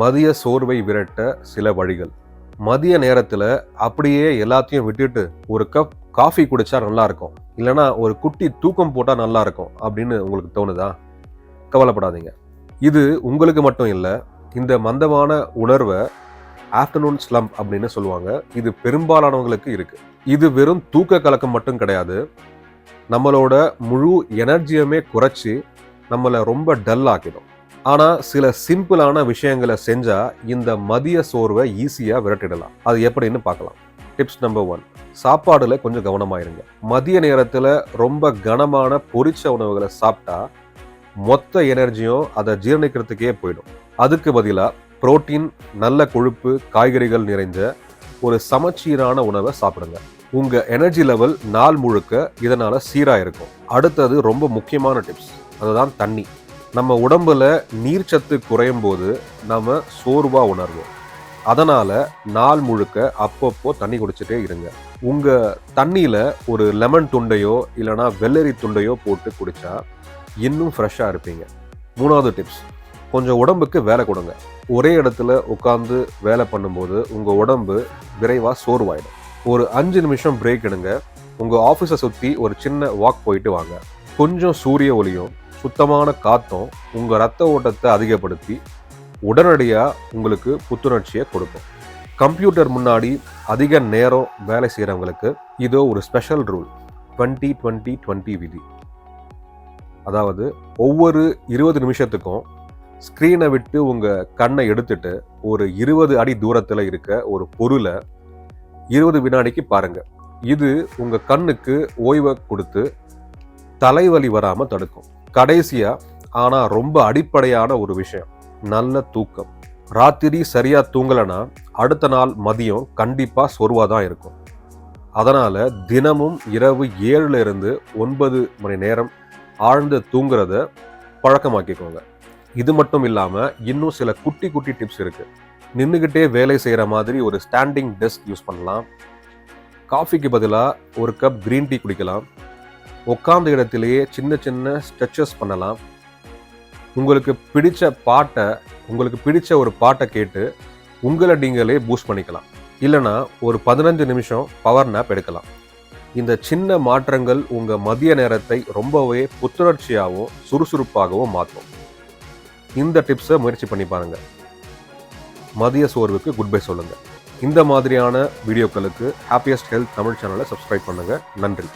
மதிய சோர்வை விரட்ட சில வழிகள். மதிய நேரத்தில் அப்படியே எல்லாத்தையும் விட்டுட்டு ஒரு கப் காஃபி குடிச்சா நல்லா இருக்கும் இல்லைனா ஒரு குட்டி தூக்கம் போட்டால் நல்லா இருக்கும் அப்படின்னு உங்களுக்கு தோணுதா? கவலைப்படாதீங்க. இது உங்களுக்கு மட்டும் இல்லை இந்த மந்தமான உணர்வை ஆஃப்டர்நூன் ஸ்லம்ப் அப்படின்னு சொல்லுவாங்க. இது பெரும்பாலானவங்களுக்கு இருக்கு. இது வெறும் தூக்க கலக்கம் மட்டும் கிடையாது. நம்மளோட முழு எனர்ஜியுமே குறைச்சி நம்மளை ரொம்ப டல் ஆக்கிடும். ஆனால் சில சிம்பிளான விஷயங்களை செஞ்சால் இந்த மதிய சோர்வை ஈஸியாக விரட்டிடலாம். அது எப்படின்னு பார்க்கலாம். டிப்ஸ் நம்பர் ஒன் சாப்பாடில் கொஞ்சம் கவனமாயிருங்க. மதிய நேரத்தில் ரொம்ப கனமான பொரிச்ச உணவுகளை சாப்பிட்டா மொத்த எனர்ஜியும் அதை ஜீரணிக்கிறதுக்கே போயிடும். அதுக்கு பதிலாக புரோட்டீன் நல்ல கொழுப்பு காய்கறிகள் நிறைஞ்ச ஒரு சமச்சீரான உணவை சாப்பிடுங்க. உங்க எனர்ஜி லெவல் நாள் முழுக்க இதனால சீராக இருக்கும். அடுத்தது ரொம்ப முக்கியமான டிப்ஸ் அதுதான் தண்ணி. நம்ம உடம்புல நீர்ச்சத்து குறையும் போது நம்ம சோர்வாக உணர்வோம். அதனால் நாள் முழுக்க அப்பப்போ தண்ணி குடிச்சிட்டே இருங்க. உங்கள் தண்ணியில் ஒரு லெமன் துண்டையோ இல்லைனா வெள்ளரி துண்டையோ போட்டு குடித்தா இன்னும் ஃப்ரெஷ்ஷாக இருப்பீங்க. மூணாவது டிப்ஸ் கொஞ்சம் உடம்புக்கு வேலை கொடுங்க. ஒரே இடத்துல உட்காந்து வேலை பண்ணும்போது உங்கள் உடம்பு விரைவாக சோர்வாயிடும். ஒரு அஞ்சு நிமிஷம் பிரேக் எடுங்க. உங்கள் ஆஃபீஸை சுற்றி ஒரு சின்ன வாக் போயிட்டு வாங்க. கொஞ்சம் சூரிய ஒளியும் சுத்தமான காத்தும் உங்கள் ரத்த ஓட்டத்தை அதிகப்படுத்தி உடனடியாக உங்களுக்கு புத்துணர்ச்சியை கொடுக்கும். கம்ப்யூட்டர் முன்னாடி அதிக நேரம் வேலை செய்கிறவங்களுக்கு இதோ ஒரு special rule twenty twenty twenty விதி. அதாவது ஒவ்வொரு இருபது நிமிஷத்துக்கும் ஸ்க்ரீனை விட்டு உங்கள் கண்ணை எடுத்துட்டு ஒரு இருபது அடி தூரத்தில் இருக்க ஒரு பொருளை இருபது வினாடிக்கு பாருங்க. இது உங்கள் கண்ணுக்கு ஓய்வை கொடுத்து தலைவலி வராமல் தடுக்கும். கடைசியாக ஆனால் ரொம்ப அடிப்படையான ஒரு விஷயம் நல்ல தூக்கம். ராத்திரி சரியாக தூங்கலைன்னா அடுத்த நாள் மதியம் கண்டிப்பாக சொருவாக தான் இருக்கும். அதனால் தினமும் இரவு ஏழுலேருந்து ஒன்பது மணி நேரம் ஆழ்ந்து தூங்குறத பழக்கமாக்கிக்கோங்க. இது மட்டும் இல்லாமல் இன்னும் சில குட்டி குட்டி டிப்ஸ் இருக்குது நின்றுக்கிட்டே வேலை செய்கிற மாதிரி ஒரு ஸ்டாண்டிங் டெஸ்க் யூஸ் பண்ணலாம். காஃபிக்கு பதிலாக ஒரு கப் க்ரீன் டீ குடிக்கலாம். உட்கார்ந்த இடத்திலேயே சின்ன சின்ன ஸ்ட்ரெச்சஸ் பண்ணலாம். உங்களுக்கு பிடிச்ச பாட்டை உங்களுக்கு பிடிச்ச ஒரு பாட்டை கேட்டு உங்களை நீங்களே பூஸ்ட் பண்ணிக்கலாம். இல்லைனா ஒரு பதினஞ்சு நிமிஷம் பவர் நேப் எடுக்கலாம். இந்த சின்ன மாற்றங்கள் உங்கள் மதிய நேரத்தை ரொம்பவே புத்துணர்ச்சியாகவும் சுறுசுறுப்பாகவும் மாற்றும். இந்த டிப்ஸை முயற்சி பண்ணி பாருங்கள் மதிய சோர்வுக்கு குட் பை சொல்லுங்கள் இந்த மாதிரியான வீடியோக்களுக்கு ஹாப்பியஸ்ட் ஹெல்த் தமிழ் சேனலை சப்ஸ்கிரைப் பண்ணுங்கள் நன்றி.